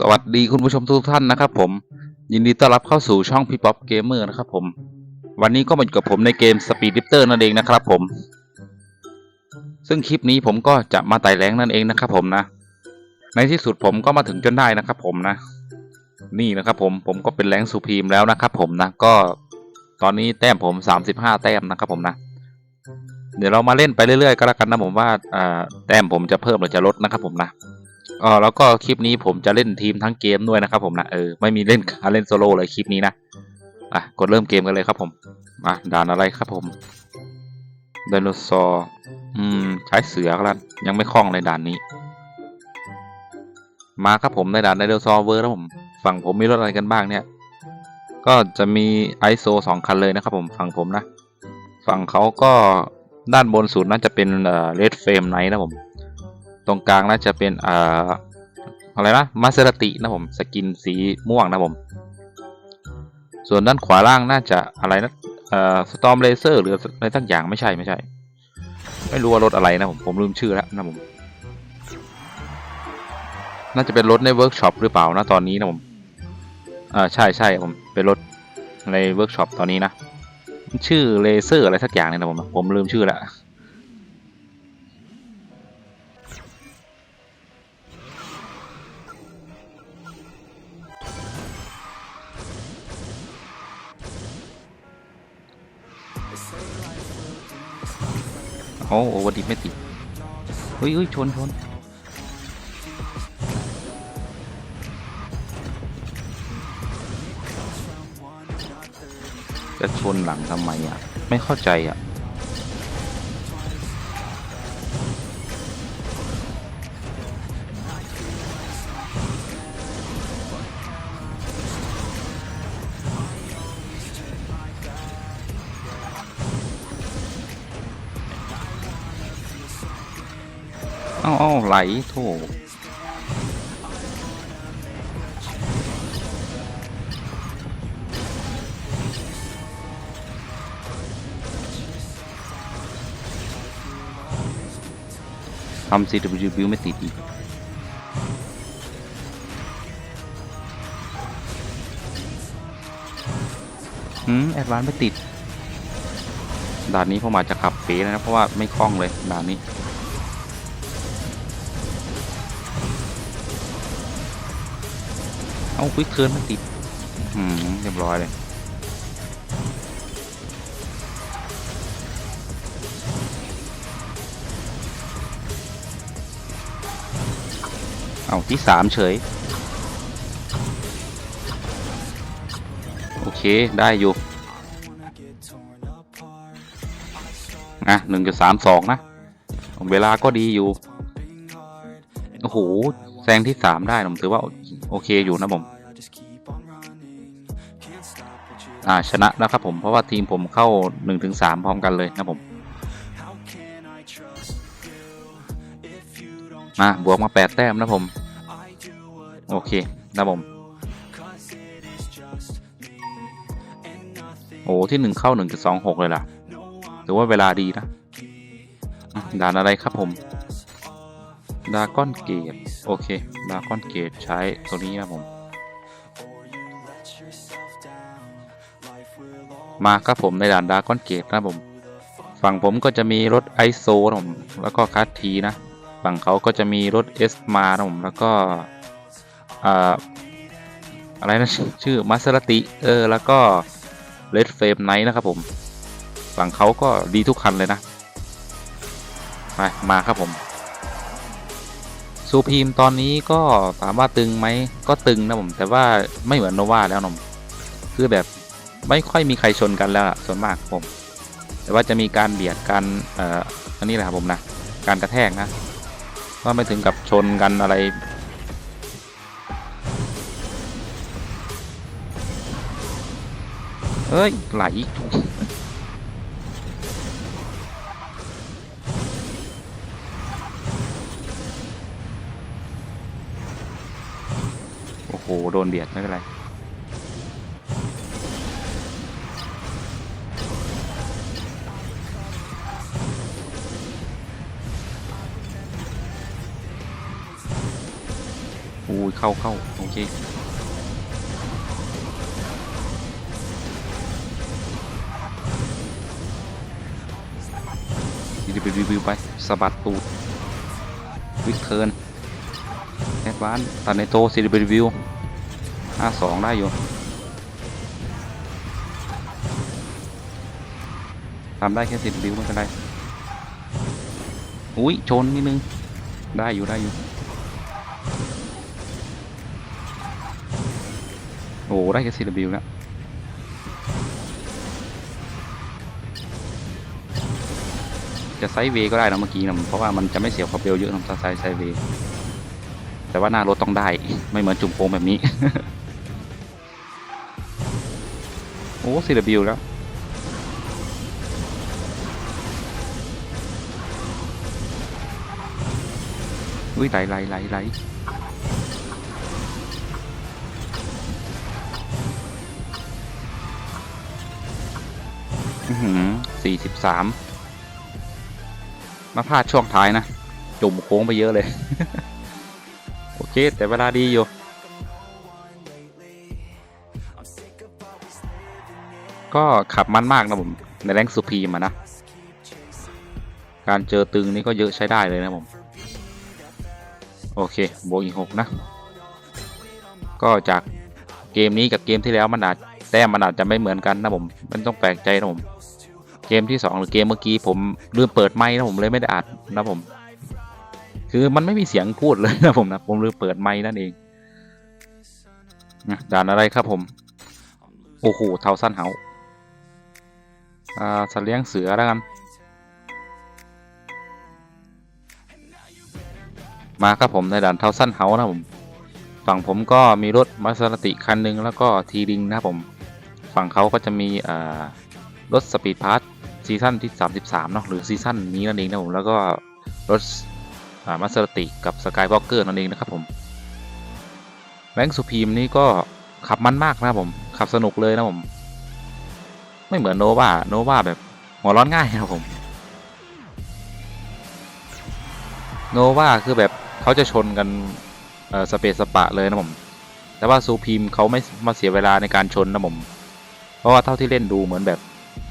สวัสดีคุณผู้ชมทุกท่านนะครับ ผม ยินดีต้อนรับเข้าสู่ช่องพี่ป๊อปเกมเมอร์นะครับ ผม วันนี้ก็มาอยู่กับผมในเกม Speed Lifter นั่นเองนะครับ ผม ซึ่งคลิปนี้ผมก็จะมาไต่แรงนั่นเองนะครับ ผมนะ ในที่สุดผมก็มาถึงจนได้นะครับ ผมนะ นี่นะครับ ผมผมก็เป็นแรงสุพีมแล้วนะครับ ผมนะก็ ตอนนี้แต้มผม 35 แต้มนะครับ ผมนะเดี๋ยวเรามาเล่นไปเรื่อยๆก็แล้วกันนะผมว่าแต้มผมจะเพิ่มหรือจะลดนะครับ ผมนะ อ๋อแล้วก็คลิปนี้ผมจะเล่นทีมทั้งเกมด้วยนะครับ ผมนะเออไม่มีเล่นการเล่นโซโล่เลยคลิปนี้นะอะกดเริ่มเกมกันเลยครับผมมาด่านอะไรครับผมไดโนเสาร์อืมใช้เสือครับยังไม่คล่องในด่านนี้ มาครับผมในด่านไดโนเสาร์เวอร์แล้วผม ฝั่งผมมีรถอะไรกันบ้างเนี่ย ก็จะมีไอโซสองคันเลยนะครับผมฝั่งผมนะ ฝั่งเขาก็ด้านบนสุดน่าจะเป็นเอ่อเรดเฟรมไนท์นะผม ตรงกลางน่าจะเป็นอ่าอะไรนะมาเซราตินะผมสกินสีม่วงนะผม ส่วนด้านขวาล่างน่าจะอะไรนะเอ่อสตอมเลเซอร์หรืออะไรทั้งอย่างไม่ใช่ไม่ใช่ ไม่รู้ว่ารถอะไรนะผมผมลืมชื่อแล้วนะผม น่าจะเป็นรถในเวิร์กช็อปหรือเปล่านะตอนนี้นะผมอ่าใช่ใช่ผมเป็นรถในเวิร์กช็อปตอนนี้นะชื่อเลเซอร์อะไรสักอย่างเนี่ยนะผมผมลืมชื่อแล้ว อ้โอเวอร์ดิไม่ติดเฮ้ยเฮ้ยชนชนจะชนหลังทำไมอะ ไม่เข้าใจอะ ไหลโถทำ CW บิวไม่ติดอีกอืม แอดวานไม่ติด ด่านนี้ผมอาจะขับเป๋นะ เพราะว่าไม่คล่องเลย ด่านนี้ เอาควิกเทิร์นมันติดอืมเรียบร้อยเลยเอาที่สามเฉย โอเคได้อยู่อะหนึ่งจุดสามสองนะ เวลาก็ดีอยู่ โอ้โห แซงที่สามได้ผมถือว่าโอเคอยู่นะผม อ่าชนะนะครับผมเพราะว่าทีมผมเข้าหนึ่งถึงสามพร้อมกันเลยนะผม มาบวกมาแปดแต้มนะผม โอเคนะผมโอ้ที่หนึ่งเข้าหนึ่งจุดสองหกเลยล่ะถือว่าเวลาดีนะด่านอะไรครับผม ดาก้อนเกตโอเคดาก้อนเกตใช้ตัวนี้นะผม มาครับผมในด่านดาก้อนเกตนะผม ฝั่งผมก็จะมีรถไอโซนะผมแล้วก็คัสทีนะ ฝั่งเขาก็จะมีรถเอสมานะผมแล้วก็อ่าอะไรนะชื่อมาส e รติเออแล้วก็เลดเฟรมไนท์นะครับผม ฝั่งเขาก็ดีทุกคันเลยนะ ไป มาครับผม ซูพีมตอนนี้ก็ถามว่าตึงไหมก็ตึงนะผมแต่ว่าไม่เหมือนโนวาแล้วนมคือแบบไม่ค่อยมีใครชนกันแล้วส่วนมากผม แต่ว่าจะมีการเบียดกันเอ่ออันนี้แหละครับผมนะการกระแทกนะว่าไม่ถึงกับชนกันอะไรเอ้ยไหล โดนเบียดไม่เป็นไรอุ้ยเข้าเข้าโอเครีวิวรีวิวไปสะบัดตูดวิกเทิร์นแอดวานตัดในโตซีรีวิว ห้าสองได้อยู่ทำได้แค่ซีรีวิวไม่เป็นไรอุ้ยชนนิดนึง ได้อยู่ได้อยู่ โอ้ได้แค่ซีรีวิวแล้วจะไซด์เวก็ได้นะเมื่อกี้นะเพราะว่ามันจะไม่เสียความเร็วเยอะนะถ้าไซด์ไซเวแต่ว่าหน้ารถต้องได้ ไม่เหมือนจุ่มโป่งแบบนี้ โอ้ซีรีวิวแล้ว อุ้ยไหลไหลไหลไหลอือสี่สิบสาม มาพลาดช่วงท้ายนะ จุ่มโค้งไปเยอะเลย โอเค แต่เวลาดีอยู่ ก็ขับมันมากนะผม ในแรงสุพีมานะ การเจอตึงนี่ก็เยอะใช้ได้เลยนะผม โอเคบวกอีกหกนะ ก็จากเกมนี้กับเกมที่แล้วมันอาจแต้มมันอาจจะไม่เหมือนกันนะผม มันต้องแปลกใจนะผม เกมที่สองหรือเกมเมื่อกี้ผมลืมเปิดไมค์นะผมเลยไม่ได้อัดนะผม คือมันไม่มีเสียงพูดเลยนะผมนะผมลืมเปิดไมค์นั่นเองนะด่านอะไรครับผม โอ้โหเทาสั้นเหาอ่า สัตว์เลี้ยงเสือแล้วกัน มาครับผมในด่านเทาสั้นเฮานะผม ฝั่งผมก็มีรถมาสรติคันหนึ่งแล้วก็ทีดิงนะผม ฝั่งเขาก็จะมีรถสปีดพาร์ทซีซั่นที่ 33เนาะหรือซีซั่นนี้นั่นเองนะผม แล้วก็รถมาสรติกับสกายบล็อกเกอร์นั่นเองนะครับผมแบงค์สุพีมนี่ก็ขับมันมากนะผม ขับสนุกเลยนะผม ไม่เหมือนโนวาโนวาแบบหัวร้อนง่ายครับผมโนวาคือแบบเขาจะชนกันเออสเปซสปะเลยนะผม แต่ว่าซูพีมเขาไม่มาเสียเวลาในการชนนะผม เพราะว่าเท่าที่เล่นดูเหมือนแบบ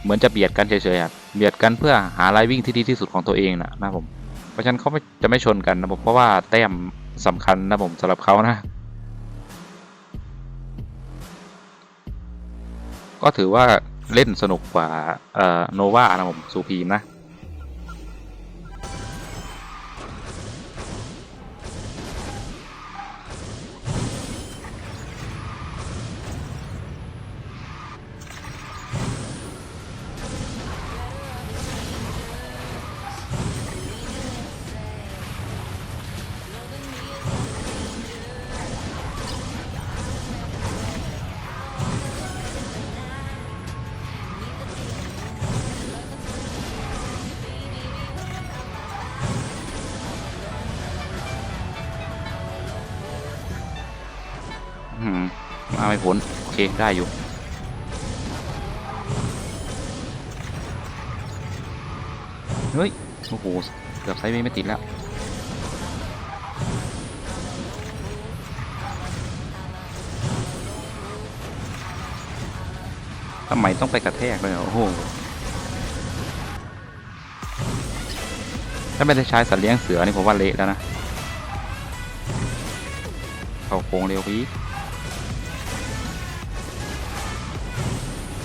เหมือนจะเบียดกันเฉยๆอะเบียดกันเพื่อหาไลน์วิ่งที่ดีที่สุดของตัวเองนะนะผม เพราะฉะนั้นเขาไม่จะไม่ชนกันนะผมเพราะว่าแต้มสำคัญนะผมสำหรับเขานะ ก็ถือว่า เล่นสนุกกว่าเอ่อโนวานะผมซูพีมนะาไม่พ้นโอเคได้อยู่เฮ้ยโอ้โหเกือบไซเวย์ไม่ติดแล้วทำไมต้องไปกระแทกเลยเหรอโอ้โหถ้าไม่ได้ใช้สัตว์เลี้ยงเสือนี่ผมว่าเละแล้วนะ เข้าโค้งเร็วไ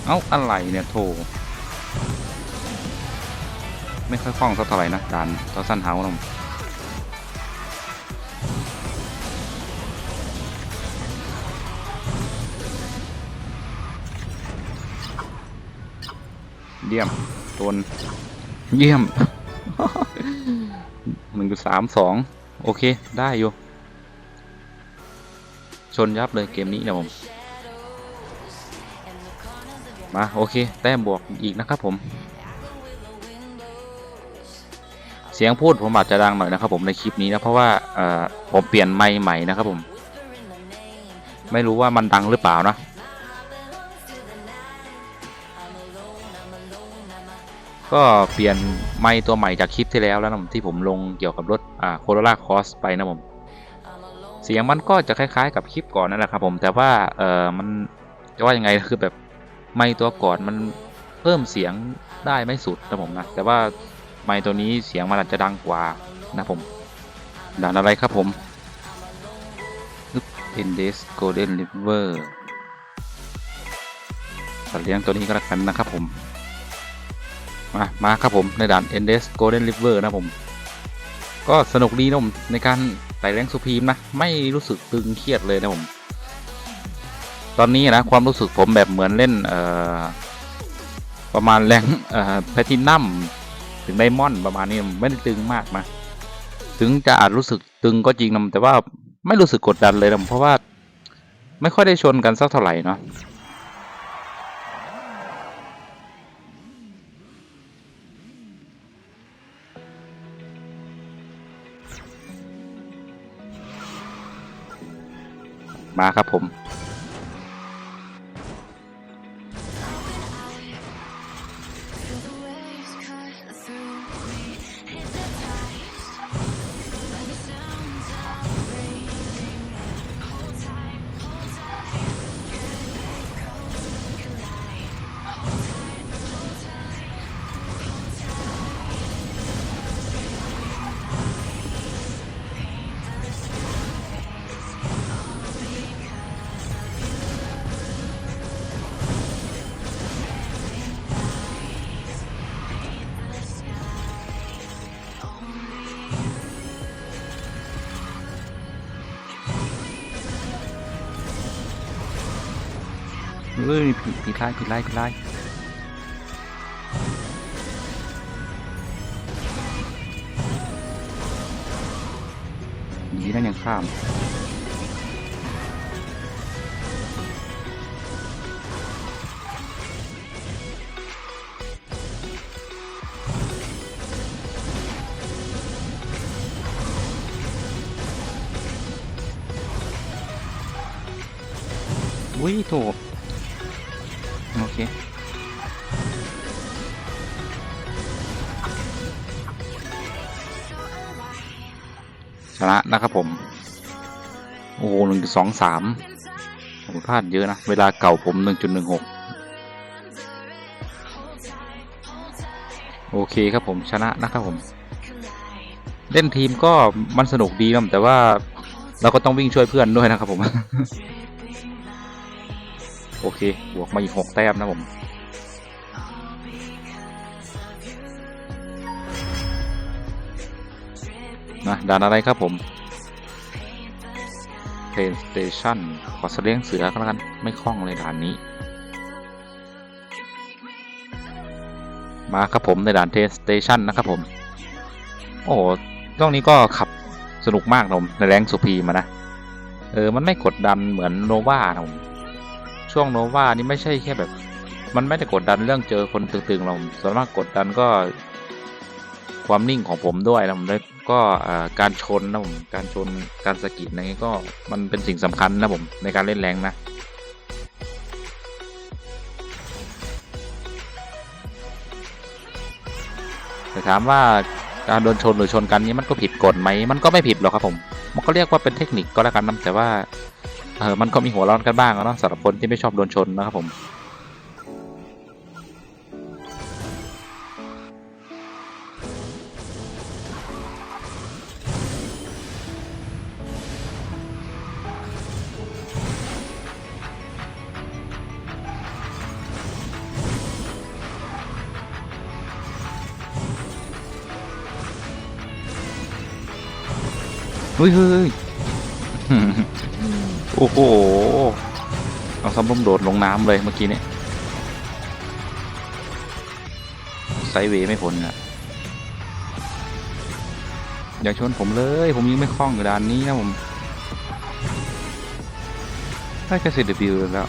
เอ้าอะไรเนี่ยโถไม่ค่อยคล่องสักเท่าไหร่นะด่านเท่าสั้นเฮาส์นะผมเยี่ยมโดนเยี่ยมหนึ่งสามสองโอเค ได้อยู่ ชนยับเลยเกมนี้นะผม มาโอเค แต้มบวกอีกนะครับผม เสียงพูดผมอาจจะดังหน่อยนะครับผมในคลิปนี้นะ เพราะว่าผมเปลี่ยนไมค์ใหม่นะครับผม ไม่รู้ว่ามันดังหรือเปล่านะก็เปลี่ยนไมค์ตัวใหม่จากคลิปที่แล้วแล้วนะผมที่ผมลงเกี่ยวกับรถอ่าโคโรล่าคอสไปนะผมเสียงมันก็จะคล้ายๆ กับคลิปก่อนนั่นแหละครับผมแต่ว่าเออมันจะว่ายังไงคือแบบ ไมค์ตัวก่อนมันเพิ่มเสียงได้ไม่สุดนะผมนะแต่ว่าไมค์ตัวนี้เสียงมันอาจจะดังกว่านะผมด่านอะไรครับผม Indes Golden River สัตว์เลี้ยงตัวนี้ก็แล้วกันนะครับผม มา มาครับผมในด่าน Endes Golden River นะผม ก็สนุกดีนะผมในการไต่แรงสุพีมนะ ไม่รู้สึกตึงเครียดเลยนะผม ตอนนี้นะความรู้สึกผมแบบเหมือนเล่นประมาณแรงแพทินัมถึงไดมอนด์ประมาณนี้ไม่ได้ตึงมากนะถึงจะอาจรู้สึกตึงก็จริงนะแต่ว่าไม่รู้สึกกดดันเลยนะเพราะว่าไม่ค่อยได้ชนกันสักเท่าไหร่เนาะมาครับผม เฮ้ยผีผีไล่ผีไล่ผีไล่ดีนั่นยังข้ามอุ้ยโถ โอเคชนะนะครับผม โอ้โหหนึ่งสองสามผมพลาดเยอะนะ เวลาเก่าผมหนึ่งจุดหนึ่งหกโอเคครับผมชนะนะครับผม เล่นทีมก็มันสนุกดีนะแต่ว่าเราก็ต้องวิ่งช่วยเพื่อนด้วยนะครับผม โอเค บวกมาอีกหกแต้มนะผม นะด่านอะไรครับผม Train Station ขอเสลียงเสือก็แล้วกัน ไม่คล่องเลยด่านนี้ มาครับผมในด่าน Train Station นะครับผม โอ้โหช่วงนี้ก็ขับสนุกมากนะผมในแรงสุพีมานะ เออ มันไม่กดดันเหมือนโนวานะผม ช่วงโนวานี่ไม่ใช่แค่แบบ มันไม่ได้กดดันเรื่องเจอคนตึงๆเราส่วนมากกดดันก็ความนิ่งของผมด้วยนะผมแล้วก็การชนนะผมการชนการสะกิดอะไรเงี้ก็มันเป็นสิ่งสำคัญนะผมในการเล่นแรงนะแต่ถามว่าการโดนชนหรือชนกันนี้มันก็ผิดกฎไหมมันก็ไม่ผิดหรอกครับผม มันก็เรียกว่าเป็นเทคนิคก็แล้วกันนะแต่ว่า เออมันก็มีหัวร้อนกันบ้างอะเนาะสำหรับคนที่ไม่ชอบโดนชนนะครับผมเฮ้ยเฮ้ย โอ้โห เอาซ้ำผมโดดลงน้ำเลยเมื่อกี้เนี่ยไซเวย์ไม่พ้นอะอย่าชนผมเลย ผมยังไม่คล่องอยู่ด้านนี้นะผม ได้แค่เสิบิวแล้ว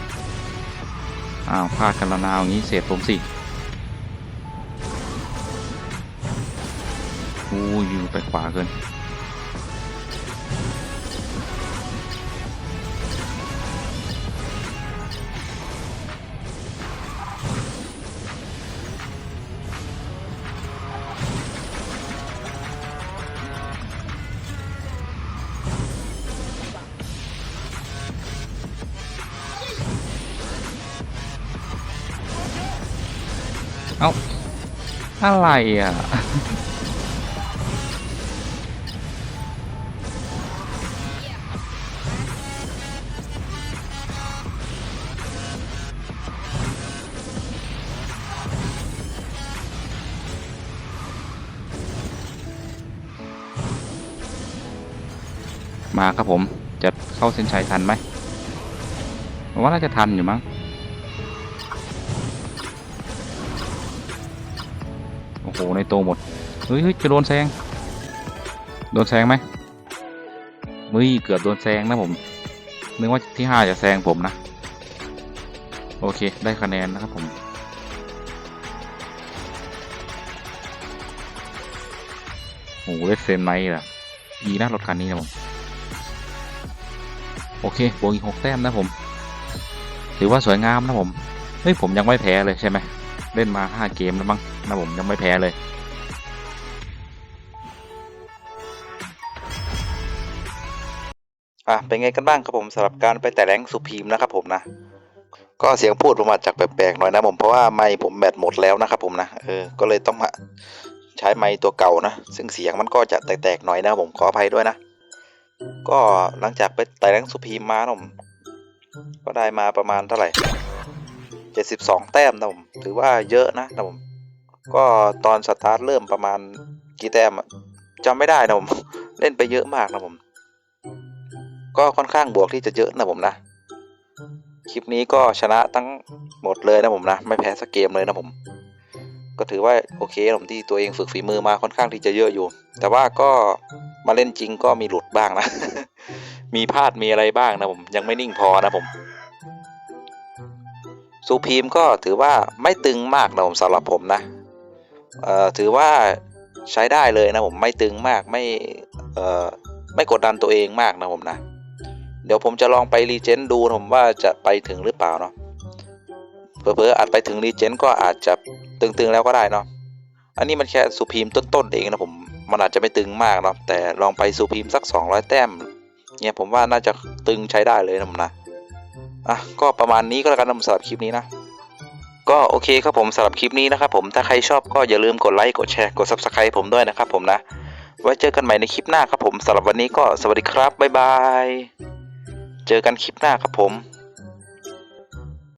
อ้าวพลาดกันแล้วนาวอย่างนี้เสียผมสิอู้ยอยู่ไปขวาเกิน เอ้า อะไรอะ มาครับผม จะเข้าเส้นชัยทันไหมผมว่าน่าจะทันอยู่มั้ง อ้โห ในโตวหมด เฮ้ยจะโดนแซง โดนแซงไหมเฮ้ยเกือบโดนแซงนะผม นึกว่าที่ห้าจะแซงผมนะ โอเค ได้คะแนนนะครับผมโอ้โหได้เฟรมไนท์ล่ะดีนะรถคันนี้นะผม โอเคบวกอีกหกแต้มนะผม ถือว่าสวยงามนะผม เฮ้ย ผมยังไม่แพ้เลยใช่ไหม เล่นมาห้าเกมแล้วมั้งนะผมยังไม่แพ้เลย อะเป็นไงกันบ้างครับผมสำหรับการไปแต่แรงสุพีมนะครับผมนะก็เสียงพูดผมมาจากแปลกๆหน่อยนะผมเพราะว่าไมค์ผมแบตหมดแล้วนะครับผมนะเออก็เลยต้องมาใช้ไมค์ตัวเก่านะ ซึ่งเสียงมันก็จะแตกๆหน่อยนะผมขออภัยด้วยนะ ก็หลังจากไปแต่แรงสุพีมมาผมก็ได้มาประมาณเท่าไหร่ เจ็ดสิบสองแต้มนะผมถือว่าเยอะนะนะผมก็ตอนสตาร์ทเริ่มประมาณกี่แต้มจำไม่ได้นะผมเล่นไปเยอะมากนะผม ก็ค่อนข้างบวกที่จะเยอะนะผมนะคลิปนี้ก็ชนะทั้งหมดเลยนะผมนะไม่แพ้สักเกมเลยนะผม ก็ถือว่าโอเคผมที่ตัวเองฝึกฝีมือมาค่อนข้างที่จะเยอะอยู่ แต่ว่าก็มาเล่นจริงก็มีหลุดบ้างนะ มีพลาดมีอะไรบ้างนะผมยังไม่นิ่งพอนะผม ซูพีมก็ถือว่าไม่ตึงมากนะผมสำหรับผมนะเอ่อถือว่าใช้ได้เลยนะผมไม่ตึงมากไม่เอ่อไม่กดดันตัวเองมากนะผมนะ เดี๋ยวผมจะลองไปรีเจนดูผมว่าจะไปถึงหรือเปล่าเนาะเผลอๆอาจไปถึงรีเจนก็อาจจะตึงๆแล้วก็ได้เนาะอันนี้มันแค่สุพีมต้นๆเองนะผมมันอาจจะไม่ตึงมากเนาะแต่ลองไปสุพีมสัก 200 แต้มเนี่ยผมว่าน่าจะตึงใช้ได้เลยนะผมนะ อะก็ประมาณนี้ก็แล้วกันนะสำหรับคลิปนี้นะก็โอเคครับผมสำหรับคลิปนี้นะครับผมถ้าใครชอบก็อย่าลืมกดไลค์กดแชร์กด subscribe ผมด้วยนะครับผมนะ ไว้เจอกันใหม่ในคลิปหน้าครับผมสำหรับวันนี้ก็สวัสดีครับบ๊ายบายเจอกันคลิปหน้าครับผม